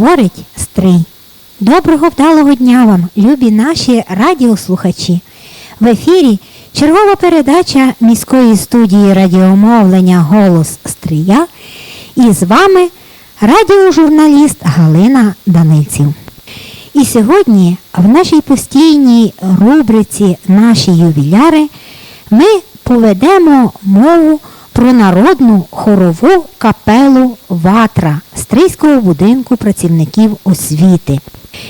Говорить Стрий. Доброго вдалого дня вам, любі наші радіослухачі. В ефірі чергова передача міської студії радіомовлення Голос Стрия. І з вами радіожурналіст Галина Данильців. І сьогодні в нашій постійній рубриці Наші ювіляри ми поведемо мову про народну хорову капелу Ватра Стрийського будинку працівників освіти,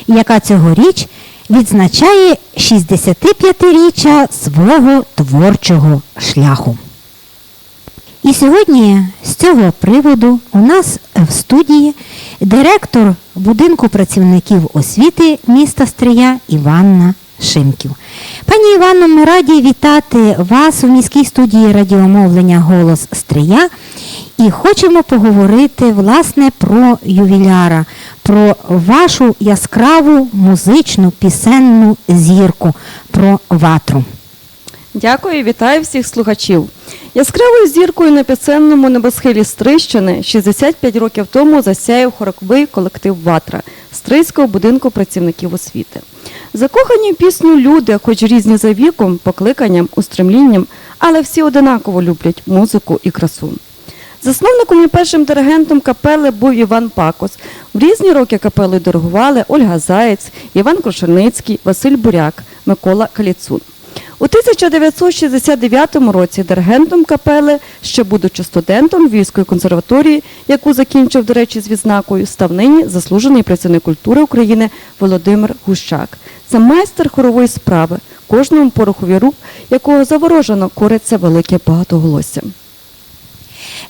яка цьогоріч відзначає 65-річчя свого творчого шляху. І сьогодні з цього приводу у нас в студії директор будинку працівників освіти міста Стрия Іванна Шимків. Пані Іванно, ми раді вітати вас у міській студії радіомовлення Голос Стрия і хочемо поговорити власне про ювіляра, про вашу яскраву музичну пісенну зірку, про ватру. Дякую, вітаю всіх слухачів. Яскравою зіркою на пісенному небосхилі Стрищини 65 років тому засяяв хоровий колектив Ватра Стрийського будинку працівників освіти. Закохані в пісню люди, хоч різні за віком, покликанням, устремлінням, але всі одинаково люблять музику і красу. Засновником і першим диригентом капели був Іван Пакос. В різні роки капелою диригували Ольга Заєць, Іван Крушельницький, Василь Буряк, Микола Каліцун. У 1969 році диригентом капели, ще будучи студентом Львівської консерваторії, яку закінчив, до речі, з відзнакою, став нині заслужений працівник культури України Володимир Гущак. Це майстер хорової справи, кожному порохові рук, якого заворожено кориться велике багатоголосся.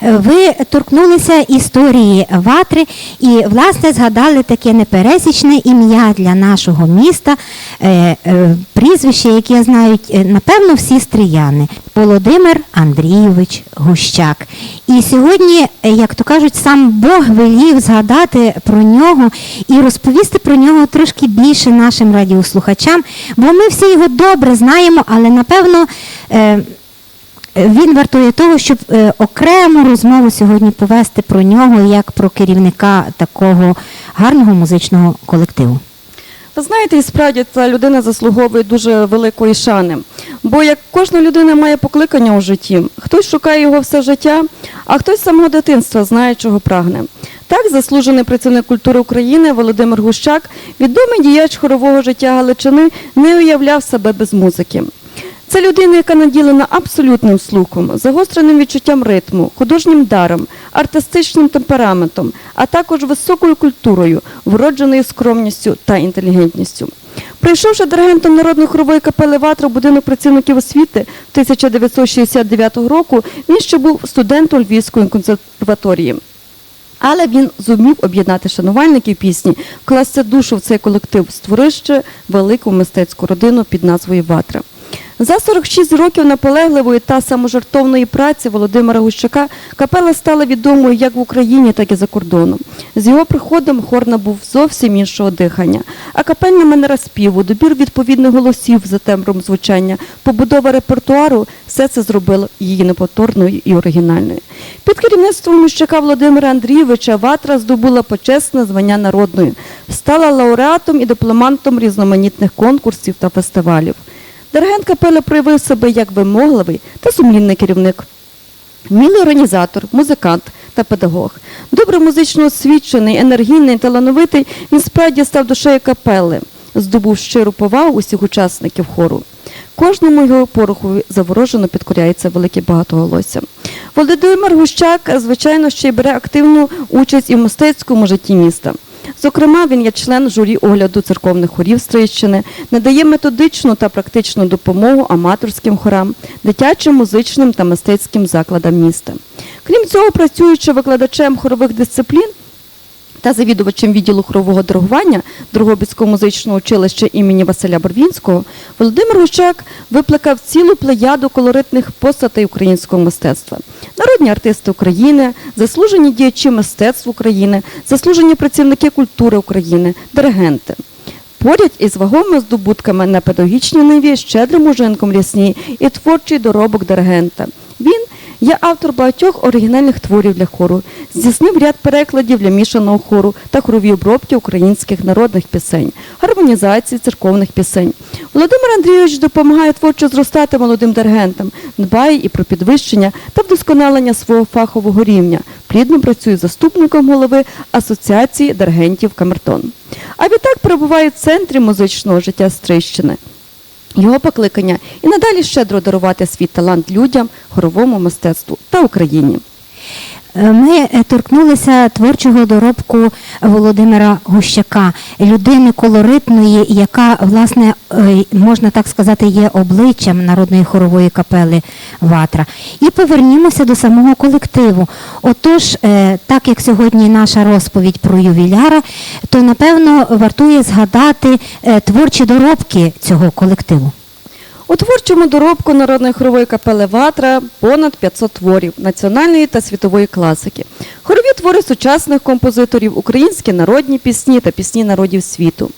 Ви торкнулися історії ватри і, власне, згадали таке непересічне ім'я для нашого міста, е, е, прізвище, яке знають, е, напевно, всі стріяни. Володимир Андрійович Гущак. І сьогодні, як то кажуть, сам Бог велів згадати про нього і розповісти про нього трошки більше нашим радіослухачам, бо ми всі його добре знаємо, але напевно. Е, він вартує того, щоб е, окрему розмову сьогодні повести про нього як про керівника такого гарного музичного колективу. Ви знаєте, і справді ця людина заслуговує дуже великої шани. Бо як кожна людина має покликання у житті, хтось шукає його все життя, а хтось з самого дитинства знає, чого прагне. Так, заслужений працівник культури України Володимир Гущак, відомий діяч хорового життя Галичини, не уявляв себе без музики. Це людина, яка наділена абсолютним слухом, загостреним відчуттям ритму, художнім даром, артистичним темпераментом, а також високою культурою, вродженою скромністю та інтелігентністю. Прийшовши диригентом народної хорової капели Ватра в будинок працівників освіти 1969 року, він ще був студентом Львівської консерваторії. Але він зумів об'єднати шанувальників пісні, вкласти душу в цей колектив, створивши велику мистецьку родину під назвою Ватра. За 46 років наполегливої та саможартовної праці Володимира Гущака капела стала відомою як в Україні, так і за кордоном. З його приходом хор набув зовсім іншого дихання. А капельна манера співу, добір відповідних голосів за тембром звучання, побудова репертуару все це зробило її неповторною і оригінальною. Під керівництвом Гущака Володимира Андрійовича Ватра здобула почесне звання народною, стала лауреатом і дипломантом різноманітних конкурсів та фестивалів. Диригент капели проявив себе як вимогливий та сумлінний керівник. Вмілий організатор, музикант та педагог. Добре музично освічений, енергійний, талановитий, він справді став душею капели, здобув щиру повагу усіх учасників хору. Кожному його пороху заворожено підкоряється велике багатоголосся. Володимир Гущак, звичайно, ще й бере активну участь і в мистецькому житті міста. Зокрема, він є член журі огляду церковних хорів Стрийщини, надає методичну та практичну допомогу аматорським хорам, дитячим, музичним та мистецьким закладам міста. Крім цього, працюючи викладачем хорових дисциплін, та завідувачем відділу хорового диригування Дрогобицького музичного училища імені Василя Борвінського, Володимир Гущак виплакав цілу плеяду колоритних постатей українського мистецтва. Народні артисти України, заслужені діячі мистецтв України, заслужені працівники культури України, диригенти. Поряд із вагомими здобутками на педагогічній ниві, щедрим ужинком рясні і творчий доробок диригента. Є автор багатьох оригінальних творів для хору, здійснив ряд перекладів для мішаного хору та хорові обробки українських народних пісень, гармонізації церковних пісень. Володимир Андрійович допомагає творчо зростати молодим диригентам, дбає і про підвищення та вдосконалення свого фахового рівня. Плідно працює заступником голови Асоціації диригентів Камертон. А відтак перебуває в центрі музичного життя Стрищини. Його покликання і надалі щедро дарувати свій талант людям, хоровому мистецтву та Україні. Е, Ми е, торкнулися творчого доробку Володимира Гущака, людини колоритної, яка, власне, е, можна так сказати, є обличчям народної хорової капели Ватра. І повернімося до самого колективу. Отож, так як сьогодні наша розповідь про ювіляра, то напевно вартує згадати творчі доробки цього колективу. У творчому доробку народної хорової капели Ватра понад 500 творів національної та світової класики. Хорові твори сучасних композиторів, українські народні пісні та пісні народів світу.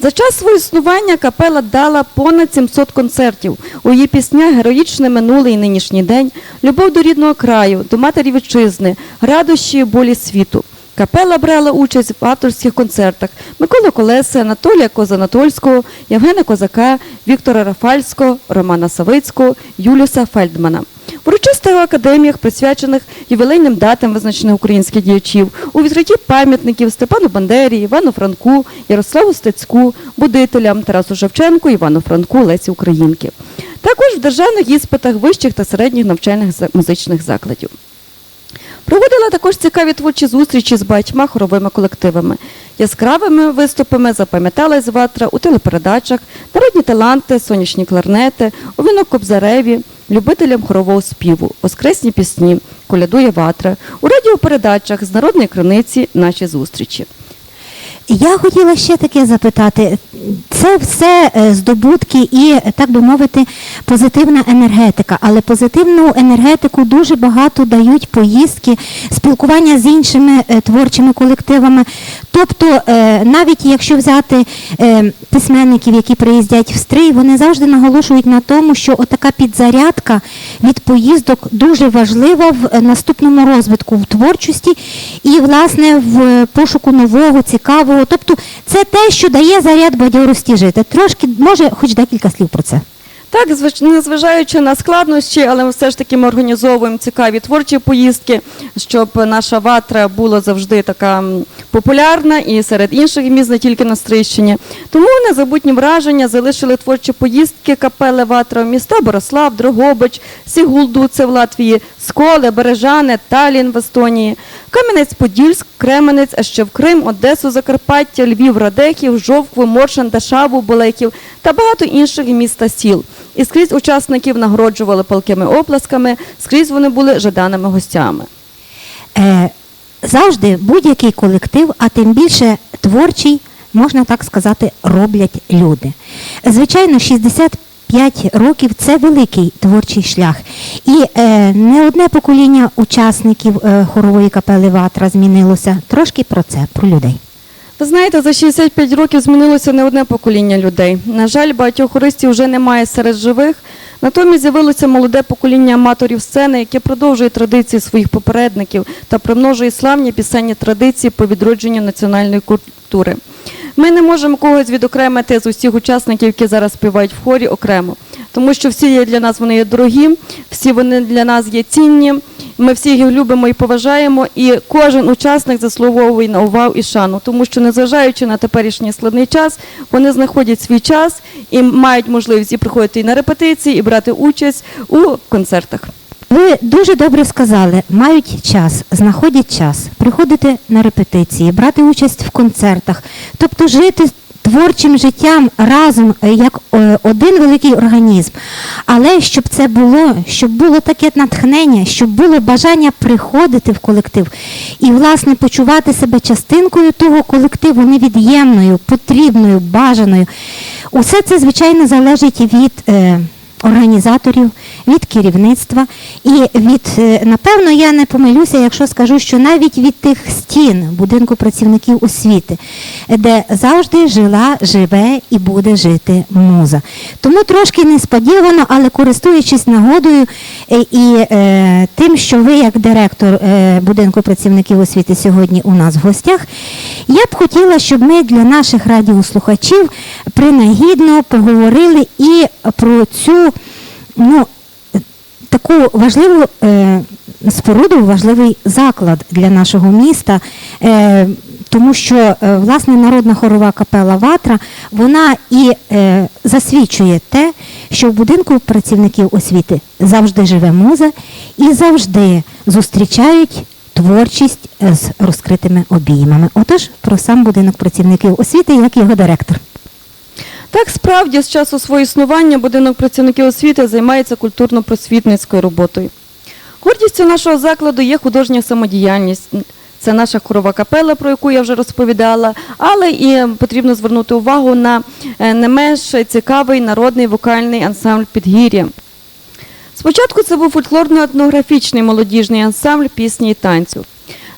За час свого існування капела дала понад 700 концертів. У її піснях героїчне минуле і нинішній день, любов до рідного краю, до матері вітчизни, радощі і болі світу. Капела брала участь в авторських концертах Миколи Колеси, Анатолія Козанатольського, Євгена Козака, Віктора Рафальського, Романа Савицького, Юліуса Фельдмана. В урочистих академіях, присвячених ювілейним датам визначених українських діячів, у відкритті пам'ятників Степану Бандері, Івану Франку, Ярославу Стецьку, будителям Тарасу Шевченку, Івану Франку, Лесі Українки. Також в державних іспитах вищих та середніх навчальних музичних закладів. Проводила також цікаві творчі зустрічі з багатьма хоровими колективами. Яскравими виступами запам'яталась Ватра у телепередачах, народні таланти, сонячні кларнети, у вінок Кобзареві, любителям хорового співу, воскресні пісні, колядує Ватра, у радіопередачах з народної криниці наші зустрічі. Я хотіла ще таке запитати. Це все е, здобутки і, так би мовити, позитивна енергетика. Але позитивну енергетику дуже багато дають поїздки, спілкування з іншими е, творчими колективами. Тобто, е, навіть якщо взяти письменників, які приїздять в стрий, вони завжди наголошують на тому, що отака підзарядка від поїздок дуже важлива в наступному розвитку в творчості і, власне, в пошуку нового, цікавого. Тобто, це те, що дає заряд бадьорості жити. Трошки, може, хоч декілька слів про це. Так, незважаючи на складнощі, але ми все ж таки ми організовуємо цікаві творчі поїздки, щоб наша ватра була завжди така популярна і серед інших міст, не тільки на Стрийщині. Тому незабутні враження залишили творчі поїздки капели Ватра в міста Борислав, Дрогобич, Сігулду, це в Латвії, Сколе, Бережане, Талін в Естонії, Кам'янець-Подільськ, Кременець, а ще в Крим, Одесу, Закарпаття, Львів, Радехів, Жовкву, Моршин, Дашаву, Болехів та багато інших міст та сіл. І скрізь учасників нагороджували палкими оплесками, скрізь вони були жаданими гостями. Е, завжди будь-який колектив, а тим більше творчий, можна так сказати, роблять люди. Звичайно, 65 років це великий творчий шлях. І е, не одне покоління учасників е, хорової капели Ватра змінилося. Трошки про це, про людей. Ви знаєте, за 65 років змінилося не одне покоління людей. На жаль, багатьох хористів вже немає серед живих. Натомість з'явилося молоде покоління аматорів сцени, яке продовжує традиції своїх попередників та примножує славні пісенні традиції по відродженню національної культури. Ми не можемо когось відокремити з усіх учасників, які зараз співають в хорі окремо, тому що всі є для нас вони є дорогі, всі вони для нас є цінні. Ми всіх їх любимо і поважаємо, і кожен учасник заслуговує на увагу і шану, тому що, незважаючи на теперішній складний час, вони знаходять свій час і мають можливість і приходити і на репетиції, і брати участь у концертах. Ви дуже добре сказали, мають час, знаходять час, приходити на репетиції, брати участь в концертах, тобто жити творчим життям разом е, як е, один великий організм. Але щоб це було, щоб було таке натхнення, щоб було бажання приходити в колектив і, власне, почувати себе частинкою того колективу, невід'ємною, потрібною, бажаною. Усе це, звичайно, залежить від. Організаторів, від керівництва і від, е, напевно, я не помилюся, якщо скажу, що навіть від тих стін будинку працівників освіти, де завжди жила, живе і буде жити муза. Тому трошки несподівано, але користуючись нагодою е, і е, тим, що ви, як директор е, будинку працівників освіти, сьогодні у нас в гостях, я б хотіла, щоб ми для наших радіослухачів принагідно поговорили і про цю таку важливу е, споруду, важливий заклад для нашого міста. Е, тому що е, власне народна хорова капела Ватра вона і е, засвідчує те, що в будинку працівників освіти завжди живе муза і завжди зустрічають творчість з розкритими обіймами. Отож, про сам будинок працівників освіти, як його директор. Так, справді, з часу свого існування будинок працівників освіти займається культурно-просвітницькою роботою. Гордістю нашого закладу є художня самодіяльність. Це наша хорова капела, про яку я вже розповідала, але і потрібно звернути увагу на е, не менш цікавий народний вокальний ансамбль Підгір'я. Спочатку це був фольклорно-етнографічний молодіжний ансамбль пісні і танцю.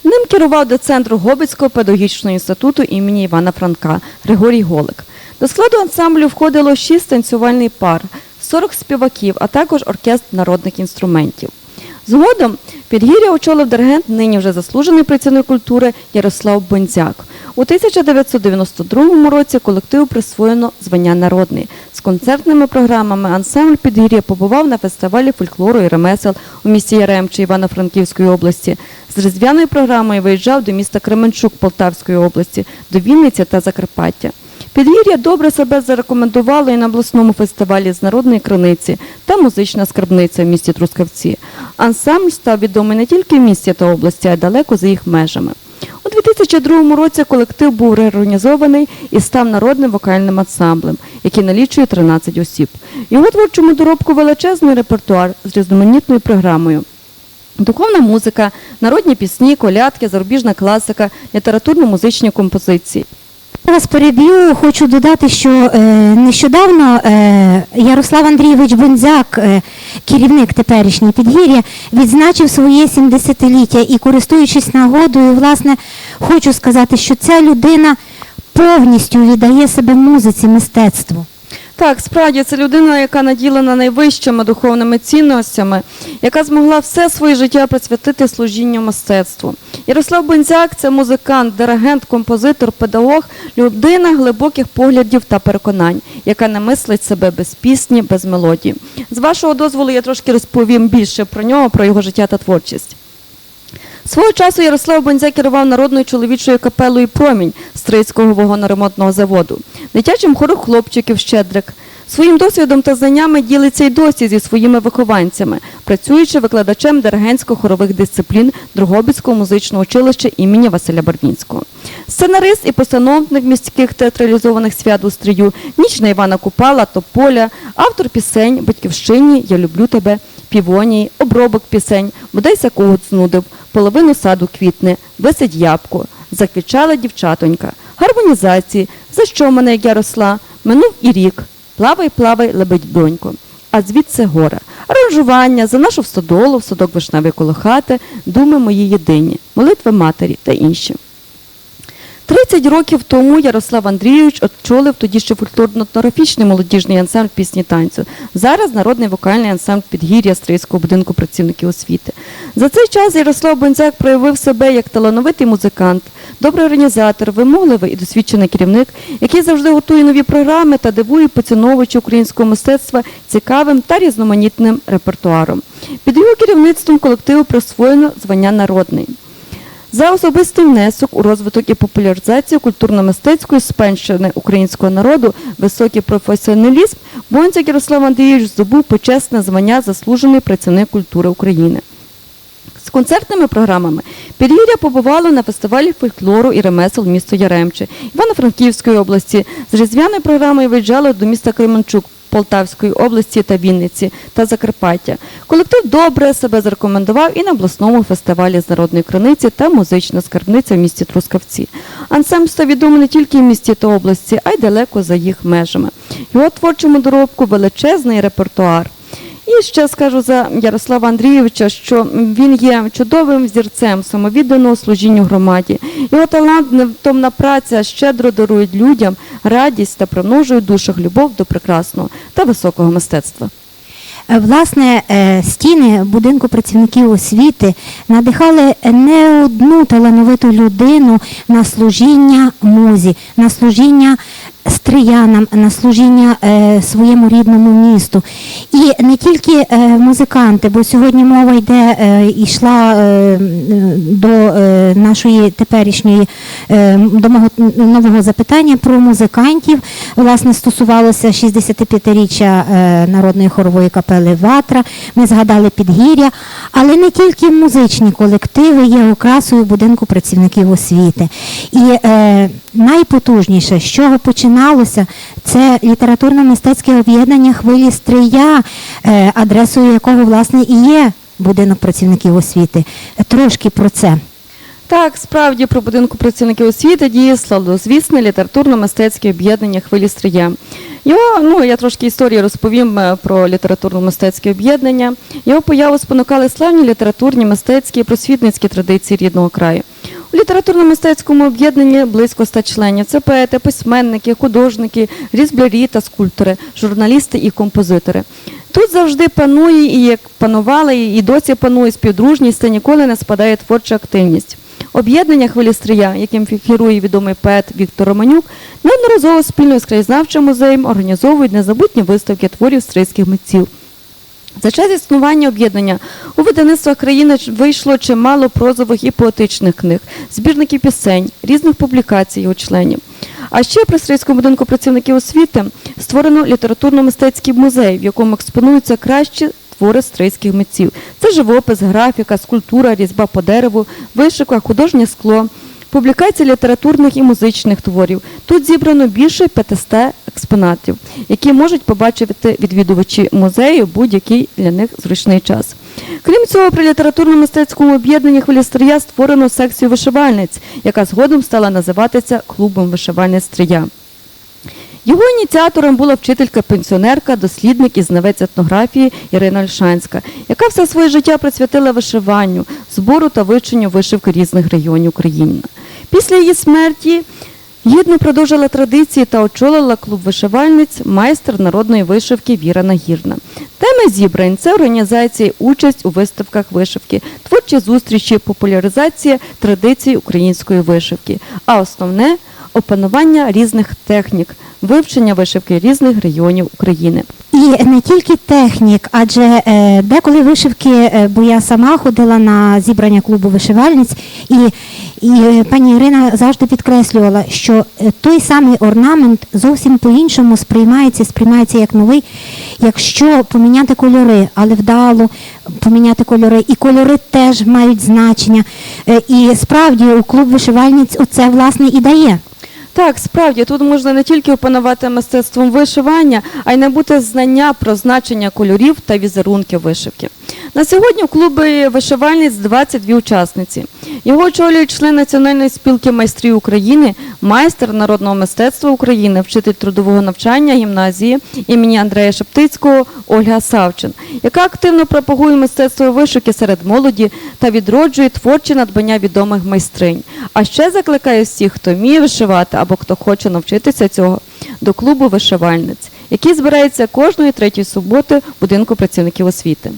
Ним керував до центру Гобицького педагогічного інституту імені Івана Франка Григорій Голик. До складу ансамблю входило шість танцювальних пар, 40 співаків, а також оркестр народних інструментів. Згодом підгір'я очолив диригент, нині вже заслужений працівник культури Ярослав Бонзяк. У 1992 році колективу присвоєно звання народний. З концертними програмами ансамбль підгір'я побував на фестивалі фольклору і ремесел у місті Яремче Івано-Франківської області. З різдвяною програмою виїжджав до міста Кременчук Полтавської області, до Вінниці та Закарпаття. Підгір'я добре себе зарекомендувало і на обласному фестивалі з народної криниці та музична скарбниця в місті Трускавці. Ансамбль став відомий не тільки в місті та області, а й далеко за їх межами. У 2002 році колектив був реорганізований і став народним вокальним ансамблем, який налічує 13 осіб. Його творчому доробку величезний репертуар з різноманітною програмою. Духовна музика, народні пісні, колядки, зарубіжна класика, літературно-музичні композиції. Вас переб'ю, хочу додати, що е, нещодавно е, Ярослав Андрійович Бонзяк, е, керівник теперішній підгір'я, відзначив своє 70-ліття і, користуючись нагодою, власне, хочу сказати, що ця людина повністю віддає себе музиці, мистецтву. Так, справді це людина, яка наділена найвищими духовними цінностями, яка змогла все своє життя присвятити служінню мистецтву. Ярослав Бензяк це музикант, диригент, композитор, педагог, людина глибоких поглядів та переконань, яка не мислить себе без пісні, без мелодії. З вашого дозволу я трошки розповім більше про нього, про його життя та творчість. Свого часу Ярослав Бонзя керував народною чоловічою капелою Промінь Стрийського вагоноремонтного заводу, дитячим хором хлопчиків Щедрик. Своїм досвідом та знаннями ділиться й досі зі своїми вихованцями, працюючи викладачем диригентсько-хорових дисциплін Дрогобицького музичного училища імені Василя Барвінського. Сценарист і постановник міських театралізованих свят у стрію, ніч на Івана Купала, Тополя, автор пісень Батьківщині, Я люблю тебе, півонії, обробок пісень, бодайся когут знудив, половину саду квітне, висить ябко, заквічала дівчатонька, гармонізації, за що мене як я росла, минув і рік, плавай, плавай, лебедь донько. А звідси гора. Аранжування за нашу всодолу, в садок вишневий коло хати, думи мої єдині, молитви матері та інші. 30 років тому Ярослав Андрійович очолив тоді ще фольклорно-етнографічний молодіжний ансамбль пісні танцю. Зараз народний вокальний ансамбль підгір'я Стрийського будинку працівників освіти. За цей час Ярослав Бонзяк проявив себе як талановитий музикант, добрий організатор, вимогливий і досвідчений керівник, який завжди готує нові програми та дивує поціновувачів українського мистецтва цікавим та різноманітним репертуаром. Під його керівництвом колективу присвоєно звання народний. За особистий внесок у розвиток і популяризацію культурно-мистецької спадщини українського народу, високий професіоналізм, Бонзяк Ярослав Андрійович здобув почесне звання заслужений працівник культури України. З концертними програмами Підгір'я побувало на фестивалі фольклору і ремесел місто Яремче, Івано-Франківської області. З різдвяною програмою виїжджало до міста Кременчук, Полтавської області та Вінниці та Закарпаття. Колектив добре себе зарекомендував і на обласному фестивалі з народної криниці та музична скарбниця в місті Трускавці. Ансамбль став відомий не тільки в місті та області, а й далеко за їх межами. Його творчому доробку величезний репертуар. І ще скажу за Ярослава Андрійовича, що він є чудовим взірцем самовідданого служінню громаді. Його талант, невтомна праця щедро дарують людям радість та примножують в душах любов до прекрасного та високого мистецтва. Е, Власне, е, стіни будинку працівників освіти надихали не одну талановиту людину на служіння музі, на служіння стріянам, на служіння е, своєму рідному місту. І не тільки е, музиканти, бо сьогодні мова йде е, йшла е, до е, нашої теперішньої е, до мого нового запитання про музикантів. Власне, стосувалося 65-річчя е, народної хорової капели Ватра. Ми згадали підгір'я, але не тільки музичні колективи є окрасою будинку працівників освіти. І е, найпотужніше, з чого починалося, це літературно-мистецьке об'єднання хвилі стрия, е, адресою якого власне і є будинок працівників освіти. Трошки про це. Так, справді про будинку працівників освіти діє славнозвісне літературно-мистецьке об'єднання хвилі стрия. Його, ну я трошки історії розповім е, про літературно-мистецьке об'єднання. Його появу спонукали славні літературні, мистецькі і просвітницькі традиції рідного краю. У літературно-мистецькому об'єднанні близько ста членів. Це поети, письменники, художники, різблярі та скульптори, журналісти і композитори. Тут завжди панує і як панувала, і досі панує співдружність та ніколи не спадає творча активність. Об'єднання хвилі стрия, яким фігурує відомий поет Віктор Романюк, неодноразово спільно з краєзнавчим музеєм організовують незабутні виставки творів стрийських митців. За час існування об'єднання у видавництвах країни вийшло чимало прозових і поетичних книг, збірників пісень, різних публікацій його членів. А ще при Стрийському будинку працівників освіти створено літературно-мистецький музей, в якому експонуються кращі твори стрийських митців. Це живопис, графіка, скульптура, різьба по дереву, вишивка, художнє скло. Публікації літературних і музичних творів. Тут зібрано більше 500 експонатів, які можуть побачити відвідувачі музею будь-який для них зручний час. Крім цього, при літературно-мистецькому об'єднанні хвилістрія створено секцію вишивальниць, яка згодом стала називатися клубом вишивальниць Стрия. Його ініціатором була вчителька-пенсіонерка, дослідник і знавець етнографії Ірина Ольшанська, яка все своє життя присвятила вишиванню, збору та вивченню вишивки різних регіонів України. Після її смерті гідно продовжила традиції та очолила клуб вишивальниць майстер народної вишивки Віра Нагірна. Теми зібрань це організація, участь у виставках вишивки, творчі зустрічі, популяризація традицій української вишивки. А основне опанування різних технік, вивчення вишивки різних регіонів України. І не тільки технік, адже е, деколи вишивки, е, бо я сама ходила на зібрання клубу вишивальниць, і, і е, пані Ірина завжди підкреслювала, що той самий орнамент зовсім по-іншому сприймається, сприймається як новий, якщо поміняти кольори, але вдало поміняти кольори. І кольори теж мають значення. І справді у клуб вишивальниць оце власне і дає. Так, справді тут можна не тільки опанувати мистецтвом вишивання, а й набути знання про значення кольорів та візерунки вишивки. На сьогодні в клубі вишивальниць 22 учасниці. Його очолюють член Національної спілки майстрів України, майстер народного мистецтва України, вчитель трудового навчання гімназії імені Андрея Шептицького Ольга Савчин, яка активно пропагує мистецтво вишивки серед молоді та відроджує творчі надбання відомих майстринь. А ще закликає всіх, хто вміє вишивати або хто хоче навчитися цього, до клубу вишивальниць, який збирається кожної третьої суботи в будинку працівників освіти.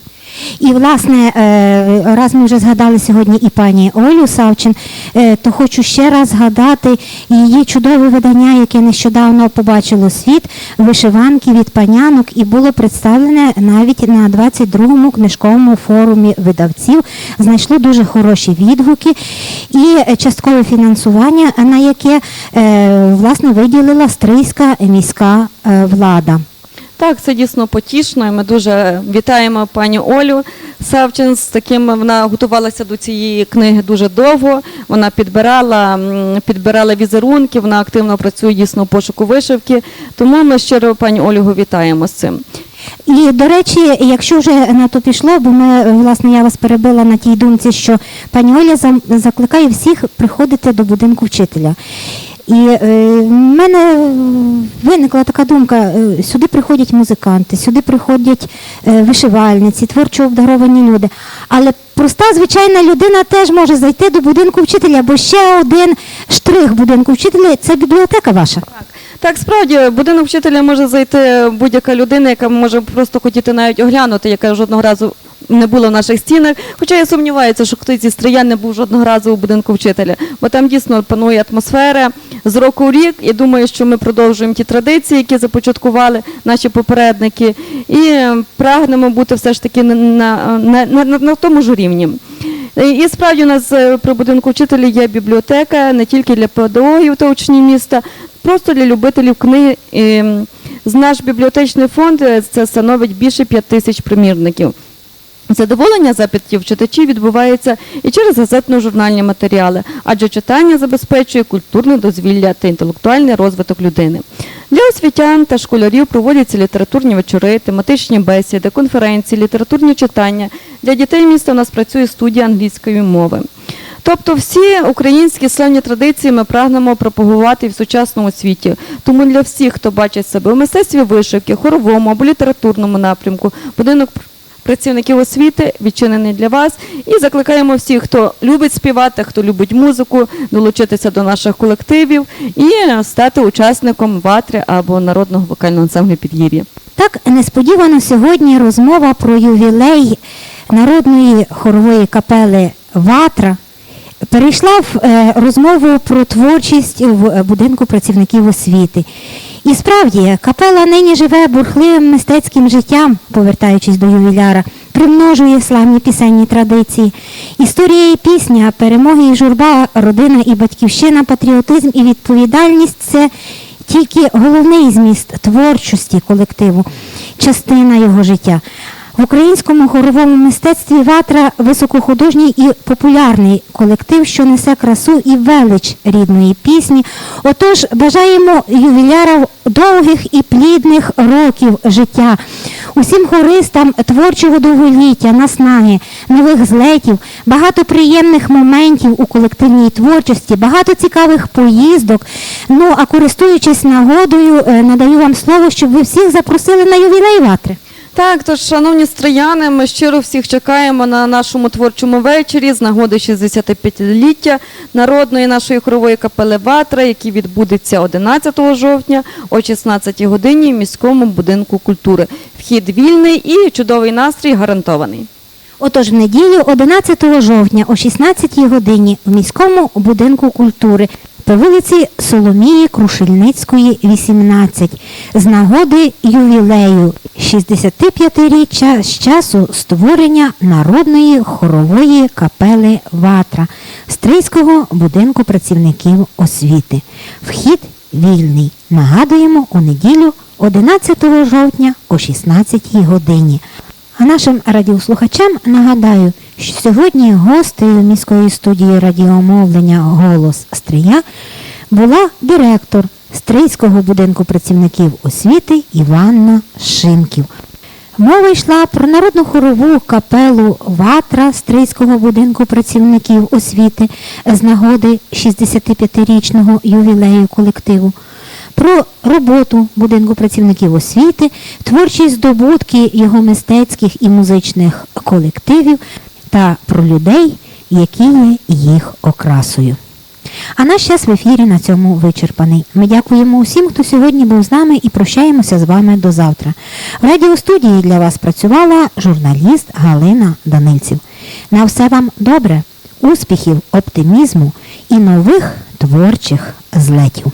І, власне, е, раз ми вже згадали сьогодні і пані Олю Савчин, е, то хочу ще раз згадати її чудове видання, яке нещодавно побачило світ, вишиванки від панянок, і було представлене навіть на 22-му книжковому форумі видавців. Знайшло дуже хороші відгуки і часткове фінансування, на яке е, власне виділила стрийська міська влада. Так, це дійсно потішно. і Ми дуже вітаємо пані Олю Савчин з таким. Вона готувалася до цієї книги дуже довго. Вона підбирала, підбирала візерунки, вона активно працює дійсно в пошуку вишивки. Тому ми щиро пані Олю вітаємо з цим. І до речі, якщо вже на то пішло, бо ми власне я вас перебила на тій думці, що пані Оля закликає всіх приходити до будинку вчителя. І е, в мене виникла така думка: е, сюди приходять музиканти, сюди приходять е, вишивальниці, творчо обдаровані люди. Але проста звичайна людина теж може зайти до будинку вчителя, бо ще один штрих будинку вчителя це бібліотека ваша. Так. Так, справді, будинок вчителя може зайти будь-яка людина, яка може просто хотіти навіть оглянути, яка жодного разу не була в наших стінах. Хоча я сумніваюся, що хтось зі стриян не був жодного разу у будинку вчителя, бо там дійсно панує атмосфера з року в рік. І думаю, що ми продовжуємо ті традиції, які започаткували наші попередники, і е, прагнемо бути все ж таки на, на, на, на, на тому ж рівні. І і справді у нас е, при будинку вчителів є бібліотека не тільки для педагогів та учнів міста, просто для любителів книги. З наш бібліотечний фонд е, це становить більше 5 тисяч примірників. Задоволення запитів читачів відбувається і через газетно-журнальні матеріали, адже читання забезпечує культурне дозвілля та інтелектуальний розвиток людини. Для освітян та школярів проводяться літературні вечори, тематичні бесіди, конференції, літературні читання. Для дітей міста у нас працює студія англійської мови. Тобто всі українські славні традиції ми прагнемо пропагувати в сучасному світі. Тому для всіх, хто бачить себе в мистецтві вишивки, хоровому або літературному напрямку, будинок працівників освіти відчинений для вас. І закликаємо всіх, хто любить співати, хто любить музику, долучитися до наших колективів і стати учасником ватри або народного вокального ансамблю підгір'я. Так несподівано сьогодні розмова про ювілей народної хорової капели Ватра перейшла в е, розмову про творчість в е, будинку працівників освіти. І справді, капела нині живе бурхливим мистецьким життям, повертаючись до ювіляра, примножує славні пісенні традиції. Історія і пісня, перемоги і журба, родина і батьківщина, патріотизм і відповідальність це тільки головний зміст творчості колективу, частина його життя. Українському хоровому мистецтві ватра високохудожній і популярний колектив, що несе красу і велич рідної пісні. Отож, бажаємо ювілярам довгих і плідних років життя, усім хористам творчого довголіття, наснаги, нових злетів, багато приємних моментів у колективній творчості, багато цікавих поїздок. Ну а користуючись нагодою, е, надаю вам слово, щоб ви всіх запросили на ювілей ватри. Так, тож, шановні стрияни, ми щиро всіх чекаємо на нашому творчому вечорі з нагоди 65-ліття народної нашої хорової капели Ватра, який відбудеться 11 жовтня о 16 годині в міському будинку культури. Вхід вільний і чудовий настрій гарантований. Отож, в неділю 11 жовтня о 16 годині в міському будинку культури по вулиці Соломії Крушельницької, 18, з нагоди ювілею 65-річчя з часу створення народної хорової капели Ватра Стрийського будинку працівників освіти. Вхід вільний. Нагадуємо у неділю 11 жовтня о 16 годині. А нашим радіослухачам нагадаю, що сьогодні гостею міської студії радіомовлення Голос Стрия була директор Стрийського будинку працівників освіти Іванна Шимків. Мова йшла про народну хорову капелу Ватра Стрийського будинку працівників освіти з нагоди 65-річного ювілею колективу про роботу будинку працівників освіти, творчі здобутки його мистецьких і музичних колективів та про людей, які є їх окрасою. А наш час в ефірі на цьому вичерпаний. Ми дякуємо усім, хто сьогодні був з нами і прощаємося з вами до завтра. В радіостудії для вас працювала журналіст Галина Данильців. На все вам добре, успіхів, оптимізму і нових творчих злетів.